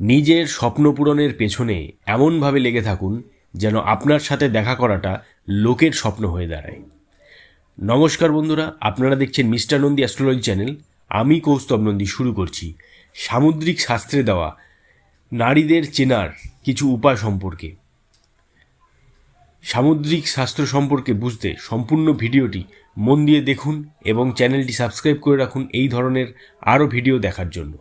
নিজের স্বপ্ন পূরণের পেছনে এমনভাবে লেগে থাকুন যেন আপনার সাথে দেখা করাটা লোকের স্বপ্ন হয়ে দাঁড়ায়। নমস্কার বন্ধুরা, আপনারা দেখছেন মিস্টার নন্দী অ্যাস্ট্রোলজি চ্যানেল। আমি কৌস্তব নন্দী শুরু করছি। সামুদ্রিক শাস্ত্রে দেওয়া নারীদের চেনার কিছু উপায় সম্পর্কে। সামুদ্রিক শাস্ত্র সম্পর্কে বুঝতে সম্পূর্ণ ভিডিওটি মন দিয়ে দেখুন এবং চ্যানেলটি সাবস্ক্রাইব করে রাখুন এই ধরনের আরও ভিডিও দেখার জন্য।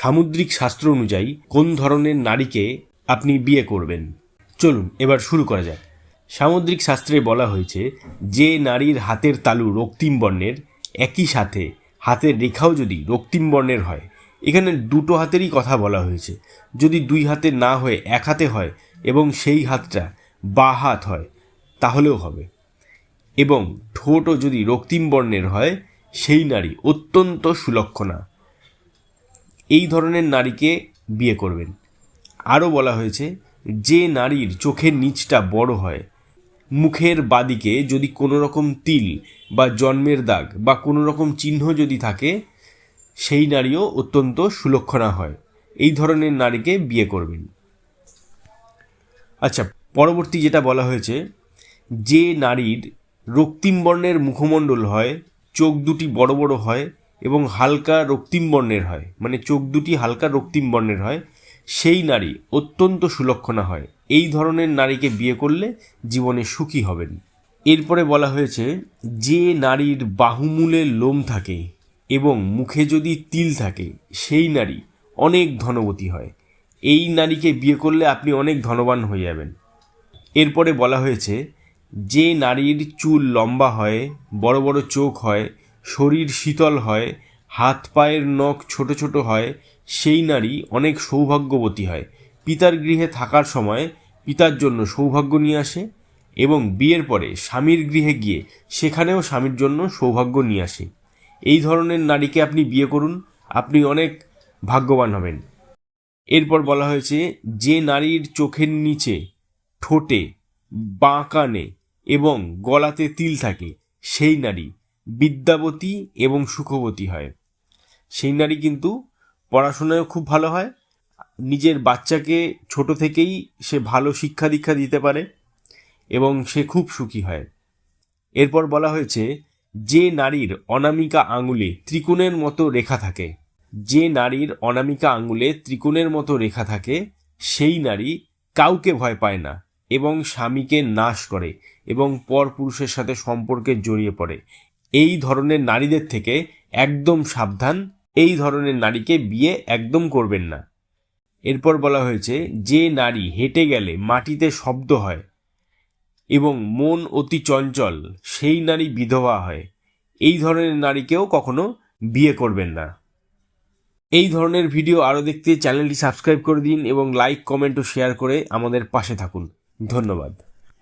সামুদ্রিক শাস্ত্র অনুযায়ী কোন ধরনের নারীকে আপনি বিয়ে করবেন? চলুন, এবার শুরু করা যাক। সামুদ্রিক শাস্ত্রে বলা হয়েছে, যে নারীর হাতের তালু রক্তিম বর্ণের, একই সাথে হাতের রেখাও যদি রক্তিম বর্ণের হয়, এখানে দুটো হাতেরই কথা বলা হয়েছে। যদি দুই হাতে না হয়ে এক হাতে হয় এবং সেই হাতটা বা হাত হয়, তাহলেও হবে। এবং ঠোঁটও যদি রক্তিম বর্ণের হয়, সেই নারী অত্যন্ত সুলক্ষণা এই ধরনের নারীকে বিয়ে করবেন। আরও বলা হয়েছে, যে নারীর চোখের নিচটা বড় হয়, মুখের বাদিকে যদি কোনো রকম তিল বা জন্মের দাগ বা কোনো রকম চিহ্ন যদি থাকে, সেই নারীও অত্যন্ত সুলক্ষণা হয়। এই ধরনের নারীকে বিয়ে করবেন। আচ্ছা পরবর্তী যেটা বলা হয়েছে, যে নারীর রক্তিম বর্ণের মুখমণ্ডল হয়, চোখ দুটি বড় বড় হয় এবং হালকা রক্তিম বর্ণের হয়। মানে চোখ দুটি হালকা রক্তিম বর্ণের হয়। সেই নারী অত্যন্ত সুলক্ষণা হয়। এই ধরনের নারীকে বিয়ে করলে জীবনে সুখী হবেন। এরপরে বলা হয়েছে, যে নারীর বাহুমূলে লোম থাকে এবং মুখে যদি তিল থাকে, সেই নারী অনেক ধনবতী হয়। এই নারীকে বিয়ে করলে আপনি অনেক ধনবান হয়ে যাবেন। এরপরে বলা হয়েছে, যে নারীর চুল লম্বা হয়, বড় বড় চোখ হয় শরীর শীতল হয়, হাত পায়ের নখ ছোট ছোট হয়, সেই নারী অনেক সৌভাগ্যবতী হয়। পিতার গৃহে থাকার সময় পিতার জন্য সৌভাগ্য নিয়ে আসে এবং বিয়ের পরে স্বামীর গৃহে গিয়ে সেখানেও স্বামীর জন্য সৌভাগ্য নিয়ে আসে। এই ধরনের নারীকে আপনি বিয়ে করুন, আপনি অনেক ভাগ্যবান হবেন। এরপর বলা হয়েছে, যে নারীর চোখের নিচে ঠোঁটে বাঁ কানে এবং গলাতে তিল থাকে, সেই নারী বিদ্যাবতী এবং সুখবতী হয়। সেই নারী কিন্তু পড়াশোনায় খুব ভালো হয়। নিজের বাচ্চাকে ছোট থেকেই সে ভালো শিক্ষা দীক্ষা দিতে পারে এবং সে খুব সুখী হয়। এরপর বলা হয়েছে, যে নারীর অনামিকা আঙুলে ত্রিকোণের মতো রেখা থাকে, যে নারীর অনামিকা আঙুলে ত্রিকোণের মতো রেখা থাকে, সেই নারী কাউকে ভয় পায় না এবং স্বামীকে নাশ করে এবং পরপুরুষের সাথে সম্পর্কে জড়িয়ে পড়ে। এই ধরনের নারীদের থেকে একদম সাবধান, এই ধরনের নারীকে বিয়ে একদম করবেন না। এরপর বলা হয়েছে, যে নারী হেঁটে গেলে মাটিতে শব্দ হয় এবং মন অতি চঞ্চল, সেই নারী বিধবা হয়। এই ধরনের নারীকেও কখনো বিয়ে করবেন না। এই ধরনের ভিডিও আরও দেখতে চ্যানেলটি সাবস্ক্রাইব করে দিন এবং লাইক, কমেন্ট ও শেয়ার করে আমাদের পাশে থাকুন। ধন্যবাদ।